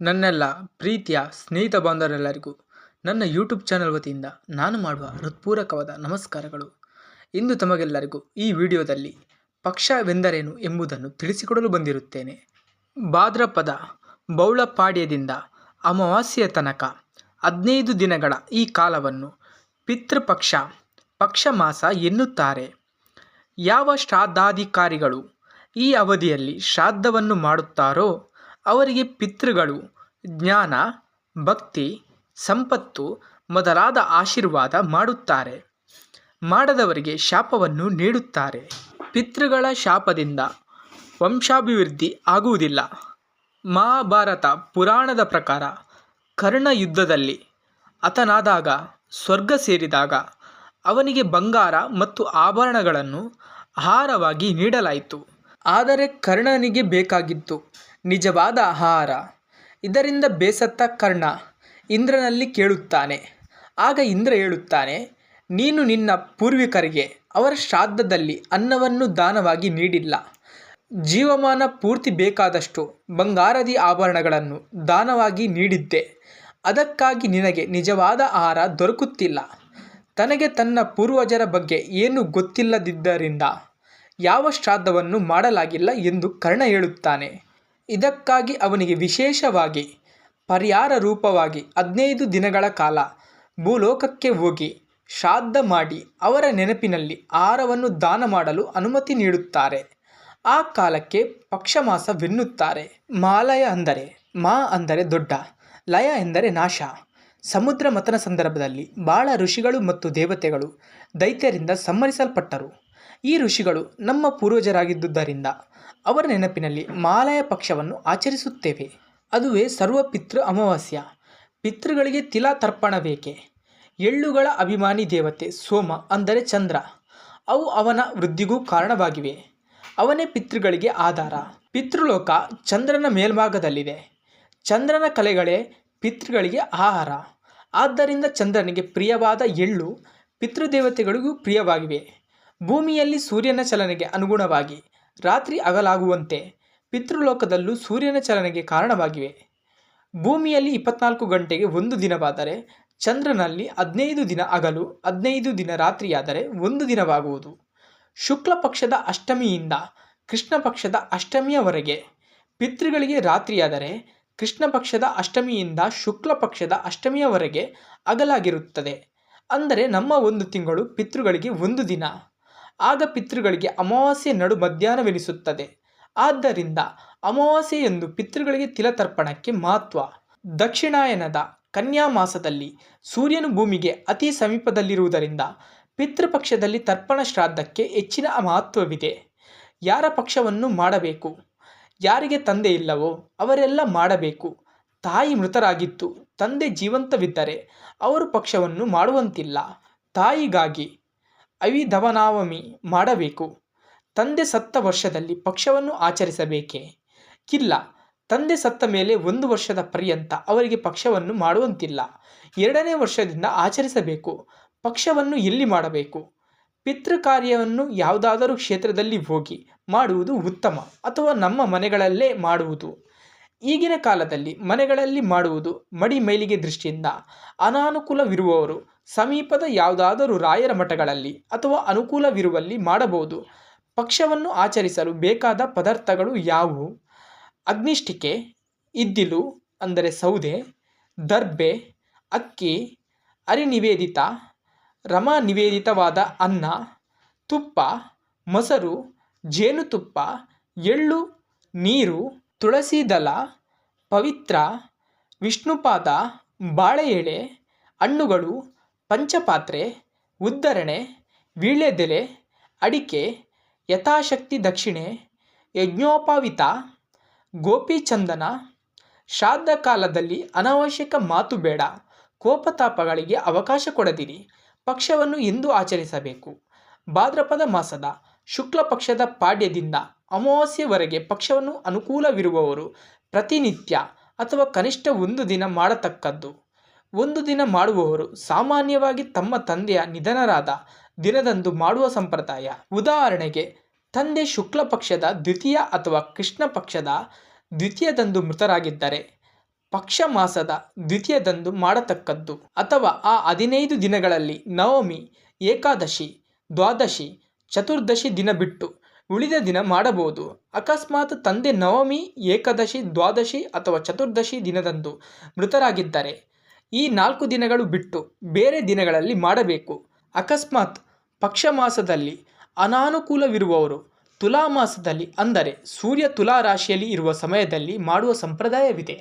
ನನ್ನೆಲ್ಲ ಪ್ರೀತಿಯ ಸ್ನೇಹಿತ ಬಾಂಧವರೆಲ್ಲರಿಗೂ ನನ್ನ ಯೂಟ್ಯೂಬ್ ಚಾನಲ್ ವತಿಯಿಂದ ನಾನು ಮಾಡುವ ಹೃತ್ಪೂರ್ವಕವಾದ ನಮಸ್ಕಾರಗಳು. ಇಂದು ತಮಗೆಲ್ಲರಿಗೂ ಈ ವಿಡಿಯೋದಲ್ಲಿ ಪಕ್ಷವೆಂದರೇನು ಎಂಬುದನ್ನು ತಿಳಿಸಿಕೊಡಲು ಬಂದಿರುತ್ತೇನೆ. ಭಾದ್ರಪದ ಬೌಳಪಾಡ್ಯದಿಂದ ಅಮಾವಾಸ್ಯೆಯ ತನಕ ಹದಿನೈದು ದಿನಗಳ ಈ ಕಾಲವನ್ನು ಪಿತೃಪಕ್ಷ, ಪಕ್ಷಮಾಸ ಎನ್ನುತ್ತಾರೆ. ಯಾವ ಶ್ರಾದ್ದಾಧಿಕಾರಿಗಳು ಈ ಅವಧಿಯಲ್ಲಿ ಶ್ರಾದ್ದವನ್ನು ಮಾಡುತ್ತಾರೋ ಅವರಿಗೆ ಪಿತೃಗಳು, ಜ್ಞಾನ, ಭಕ್ತಿ, ಸಂಪತ್ತು ಮೊದಲಾದ ಆಶೀರ್ವಾದ ಮಾಡುತ್ತಾರೆ. ಮಾಡದವರಿಗೆ ಶಾಪವನ್ನು ನೀಡುತ್ತಾರೆ. ಪಿತೃಗಳ ಶಾಪದಿಂದ ವಂಶಾಭಿವೃದ್ಧಿ ಆಗುವುದಿಲ್ಲ. ಮಹಾಭಾರತ ಪುರಾಣದ ಪ್ರಕಾರ ಕರ್ಣ ಯುದ್ಧದಲ್ಲಿ ಅತನಾದಾಗ ಸ್ವರ್ಗ ಸೇರಿದಾಗ ಅವನಿಗೆ ಬಂಗಾರ ಮತ್ತು ಆಭರಣಗಳನ್ನು ಆಹಾರವಾಗಿ ನೀಡಲಾಯಿತು. ಆದರೆ ಕರ್ಣನಿಗೆ ಬೇಕಾಗಿತ್ತು ನಿಜವಾದ ಆಹಾರ. ಇದರಿಂದ ಬೇಸತ್ತ ಕರ್ಣ ಇಂದ್ರನಲ್ಲಿ ಕೇಳುತ್ತಾನೆ. ಆಗ ಇಂದ್ರ ಹೇಳುತ್ತಾನೆ, ನೀನು ನಿನ್ನ ಪೂರ್ವಿಕರಿಗೆ ಅವರ ಶ್ರಾದ್ದದಲ್ಲಿ ಅನ್ನವನ್ನು ದಾನವಾಗಿ ನೀಡಿಲ್ಲ. ಜೀವಮಾನ ಪೂರ್ತಿ ಬೇಕಾದಷ್ಟು ಬಂಗಾರದಿ ಆಭರಣಗಳನ್ನು ದಾನವಾಗಿ ನೀಡಿದ್ದೆ. ಅದಕ್ಕಾಗಿ ನಿನಗೆ ನಿಜವಾದ ಆಹಾರ ದೊರಕುತ್ತಿಲ್ಲ. ತನಗೆ ತನ್ನ ಪೂರ್ವಜರ ಬಗ್ಗೆ ಏನು ಗೊತ್ತಿಲ್ಲದಿದ್ದರಿಂದ ಯಾವ ಶ್ರಾದ್ದವನ್ನು ಮಾಡಲಾಗಿಲ್ಲ ಎಂದು ಕರ್ಣ ಹೇಳುತ್ತಾನೆ. ಇದಕ್ಕಾಗಿ ಅವನಿಗೆ ವಿಶೇಷವಾಗಿ, ಪರಿಹಾರ ರೂಪವಾಗಿ ಹದಿನೈದು ದಿನಗಳ ಕಾಲ ಭೂಲೋಕಕ್ಕೆ ಹೋಗಿ ಶ್ರಾದ್ದ ಮಾಡಿ ಅವರ ನೆನಪಿನಲ್ಲಿ ಆಹಾರವನ್ನು ದಾನ ಮಾಡಲು ಅನುಮತಿ ನೀಡುತ್ತಾರೆ. ಆ ಕಾಲಕ್ಕೆ ಪಕ್ಷಮಾಸವೆನ್ನುತ್ತಾರೆ. ಮಾಲಯ ಅಂದರೆ ಮಾ ಅಂದರೆ ದೊಡ್ಡ, ಲಯ ಎಂದರೆ ನಾಶ. ಸಮುದ್ರ ಮತನ ಸಂದರ್ಭದಲ್ಲಿ ಬಾಳ ಋಷಿಗಳು ಮತ್ತು ದೇವತೆಗಳು ದೈತ್ಯರಿಂದ ಸಂಹರಿಸಲ್ಪಟ್ಟರು. ಈ ಋಷಿಗಳು ನಮ್ಮ ಪೂರ್ವಜರಾಗಿದ್ದುದರಿಂದ ಅವರ ನೆನಪಿನಲ್ಲಿ ಮಾಲಯ ಪಕ್ಷವನ್ನು ಆಚರಿಸುತ್ತೇವೆ. ಅದುವೇ ಸರ್ವ ಪಿತೃ ಅಮಾವಾಸ್ಯ. ಪಿತೃಗಳಿಗೆ ತಿಲಾ ತರ್ಪಣ ಬೇಕೆ ಎಳ್ಳುಗಳ ಅಭಿಮಾನಿ ದೇವತೆ ಸೋಮ ಅಂದರೆ ಚಂದ್ರ. ಅವು ಅವನ ವೃದ್ಧಿಗೂ ಕಾರಣವಾಗಿವೆ. ಅವನೇ ಪಿತೃಗಳಿಗೆ ಆಧಾರ. ಪಿತೃಲೋಕ ಚಂದ್ರನ ಮೇಲ್ಭಾಗದಲ್ಲಿದೆ. ಚಂದ್ರನ ಕಲೆಗಳೇ ಪಿತೃಗಳಿಗೆ ಆಹಾರ. ಆದ್ದರಿಂದ ಚಂದ್ರನಿಗೆ ಪ್ರಿಯವಾದ ಎಳ್ಳು ಪಿತೃದೇವತೆಗಳಿಗೂ ಪ್ರಿಯವಾಗಿವೆ. ಭೂಮಿಯಲ್ಲಿ ಸೂರ್ಯನ ಚಲನೆಗೆ ಅನುಗುಣವಾಗಿ ರಾತ್ರಿ ಅಗಲಾಗುವಂತೆ ಪಿತೃಲೋಕದಲ್ಲೂ ಸೂರ್ಯನ ಚಲನೆಗೆ ಕಾರಣವಾಗಿವೆ. ಭೂಮಿಯಲ್ಲಿ ಇಪ್ಪತ್ನಾಲ್ಕು ಗಂಟೆಗೆ ಒಂದು ದಿನವಾದರೆ ಚಂದ್ರನಲ್ಲಿ ಹದಿನೈದು ದಿನ ಅಗಲು ಹದಿನೈದು ದಿನ ರಾತ್ರಿಯಾದರೆ ಒಂದು ದಿನವಾಗುವುದು. ಶುಕ್ಲ ಪಕ್ಷದ ಅಷ್ಟಮಿಯಿಂದ ಕೃಷ್ಣ ಪಕ್ಷದ ಅಷ್ಟಮಿಯವರೆಗೆ ಪಿತೃಗಳಿಗೆ ರಾತ್ರಿಯಾದರೆ ಕೃಷ್ಣ ಪಕ್ಷದ ಅಷ್ಟಮಿಯಿಂದ ಶುಕ್ಲ ಪಕ್ಷದ ಅಷ್ಟಮಿಯವರೆಗೆ ಅಗಲಾಗಿರುತ್ತದೆ ಅಂದರೆ ನಮ್ಮ ಒಂದು ತಿಂಗಳು ಪಿತೃಗಳಿಗೆ ಒಂದು ದಿನ. ಆಗ ಪಿತೃಗಳಿಗೆ ಅಮಾವಾಸ್ಯೆ ನಡು ಮಧ್ಯಾಹ್ನವೆನಿಸುತ್ತದೆ. ಆದ್ದರಿಂದ ಅಮಾವಾಸ್ಯೆಯೆಂದು ಪಿತೃಗಳಿಗೆ ತಿಲತರ್ಪಣಕ್ಕೆ ಮಹತ್ವ. ದಕ್ಷಿಣಾಯನದ ಕನ್ಯಾ ಮಾಸದಲ್ಲಿ ಸೂರ್ಯನು ಭೂಮಿಗೆ ಅತಿ ಸಮೀಪದಲ್ಲಿರುವುದರಿಂದ ಪಿತೃಪಕ್ಷದಲ್ಲಿ ತರ್ಪಣ ಶ್ರಾದ್ದಕ್ಕೆ ಹೆಚ್ಚಿನ ಮಹತ್ವವಿದೆ. ಯಾರ ಪಕ್ಷವನ್ನು ಮಾಡಬೇಕು? ಯಾರಿಗೆ ತಂದೆ ಇಲ್ಲವೋ ಅವರೆಲ್ಲ ಮಾಡಬೇಕು. ತಾಯಿ ಮೃತರಾಗಿತ್ತು, ತಂದೆ ಜೀವಂತವಿದ್ದರೆ ಅವರು ಪಕ್ಷವನ್ನು ಮಾಡುವಂತಿಲ್ಲ. ತಾಯಿಗಾಗಿ ಅವಿಧವನಾವಮಿ ಮಾಡಬೇಕು. ತಂದೆ ಸತ್ತ ವರ್ಷದಲ್ಲಿ ಪಕ್ಷವನ್ನು ಆಚರಿಸಬೇಕೇ? ಇಲ್ಲ. ತಂದೆ ಸತ್ತ ಮೇಲೆ ಒಂದು ವರ್ಷದ ಪರ್ಯಂತ ಅವರಿಗೆ ಪಕ್ಷವನ್ನು ಮಾಡುವಂತಿಲ್ಲ. ಎರಡನೇ ವರ್ಷದಿಂದ ಆಚರಿಸಬೇಕು. ಪಕ್ಷವನ್ನು ಎಲ್ಲಿ ಮಾಡಬೇಕು? ಪಿತೃ ಕಾರ್ಯವನ್ನು ಯಾವುದಾದರೂ ಕ್ಷೇತ್ರದಲ್ಲಿ ಹೋಗಿ ಮಾಡುವುದು ಉತ್ತಮ ಅಥವಾ ನಮ್ಮ ಮನೆಗಳಲ್ಲೇ ಮಾಡುವುದು? ಈಗಿನ ಕಾಲದಲ್ಲಿ ಮನೆಗಳಲ್ಲಿ ಮಾಡುವುದು ಮಡಿ ಮೈಲಿಗೆ ದೃಷ್ಟಿಯಿಂದ ಅನಾನುಕೂಲವಿರುವವರು ಸಮೀಪದ ಯಾವುದಾದರೂ ರಾಯರ ಮಠಗಳಲ್ಲಿ ಅಥವಾ ಅನುಕೂಲವಿರುವಲ್ಲಿ ಮಾಡಬಹುದು. ಪಕ್ಷವನ್ನು ಆಚರಿಸಲು ಬೇಕಾದ ಪದಾರ್ಥಗಳು ಯಾವುವು? ಅಗ್ನಿಷ್ಟಿಕೆ ಇದ್ದಿಲು, ಅಂದರೆ ಸೌದೆ, ದರ್ಬೆ, ಅಕ್ಕಿ, ಅರಿನಿವೇದಿತ ರಮಾ ನಿವೇದಿತವಾದ ಅನ್ನ, ತುಪ್ಪ, ಮೊಸರು, ಜೇನುತುಪ್ಪ, ಎಳ್ಳು, ನೀರು, ತುಳಸಿ ದಳ, ಪವಿತ್ರ, ವಿಷ್ಣುಪಾದ ಬಾಳೆ ಎಳೆ ಹಣ್ಣುಗಳು ಪಂಚಪಾತ್ರೆ, ಉದ್ಧರಣೆ, ವೀಳ್ಯದೆಲೆ, ಅಡಿಕೆ, ಯಥಾಶಕ್ತಿ ದಕ್ಷಿಣೆ, ಯಜ್ಞೋಪಾವಿತ, ಗೋಪಿಚಂದನ ಶ್ರಾದ್ದ ಕಾಲದಲ್ಲಿ ಅನಾವಶ್ಯಕ ಮಾತು ಬೇಡ, ಕೋಪತಾಪಗಳಿಗೆ ಅವಕಾಶ ಕೊಡದಿರಿ, ಪಕ್ಷವನ್ನು ಎಂದು ಆಚರಿಸಬೇಕು. ಭಾದ್ರಪದ ಮಾಸದ ಶುಕ್ಲ ಪಕ್ಷದ ಪಾಡ್ಯದಿಂದ ಅಮಾವಾಸ್ಯೆವರೆಗೆ ಪಕ್ಷವನ್ನು ಅನುಕೂಲವಿರುವವರು ಪ್ರತಿನಿತ್ಯ ಅಥವಾ ಕನಿಷ್ಠ ಒಂದು ದಿನ ಮಾಡತಕ್ಕದ್ದು. ಒಂದು ದಿನ ಮಾಡುವವರು ಸಾಮಾನ್ಯವಾಗಿ ತಮ್ಮ ತಂದೆಯ ನಿಧನರಾದ ದಿನದಂದು ಮಾಡುವ ಸಂಪ್ರದಾಯ. ಉದಾಹರಣೆಗೆ, ತಂದೆ ಶುಕ್ಲ ಪಕ್ಷದ ದ್ವಿತೀಯ ಅಥವಾ ಕೃಷ್ಣ ಪಕ್ಷದ ದ್ವಿತೀಯದಂದು ಮೃತರಾಗಿದ್ದರೆ, ಪಕ್ಷ ಮಾಸದ ದ್ವಿತೀಯದಂದು ಮಾಡತಕ್ಕದ್ದು. ಅಥವಾ ಆ ಹದಿನೈದು ದಿನಗಳಲ್ಲಿ ನವಮಿ, ಏಕಾದಶಿ, ದ್ವಾದಶಿ, ಚತುರ್ದಶಿ ದಿನ ಬಿಟ್ಟು ಉಳಿದ ದಿನ ಮಾಡಬಹುದು. ಅಕಸ್ಮಾತ್ ತಂದೆ ನವಮಿ, ಏಕಾದಶಿ, ದ್ವಾದಶಿ ಅಥವಾ ಚತುರ್ದಶಿ ದಿನದಂದು ಮೃತರಾಗಿದ್ದರೆ ಈ ನಾಲ್ಕು ದಿನಗಳು ಬಿಟ್ಟು ಬೇರೆ ದಿನಗಳಲ್ಲಿ ಮಾಡಬೇಕು. ಅಕಸ್ಮಾತ್ ಪಕ್ಷ ಮಾಸದಲ್ಲಿ ಅನಾನುಕೂಲವಿರುವವರು ತುಲಾ ಮಾಸದಲ್ಲಿ ಅಂದರೆ ಸೂರ್ಯ ತುಲಾ ರಾಶಿಯಲ್ಲಿ ಇರುವ ಸಮಯದಲ್ಲಿ ಮಾಡುವ ಸಂಪ್ರದಾಯವಿದೆ.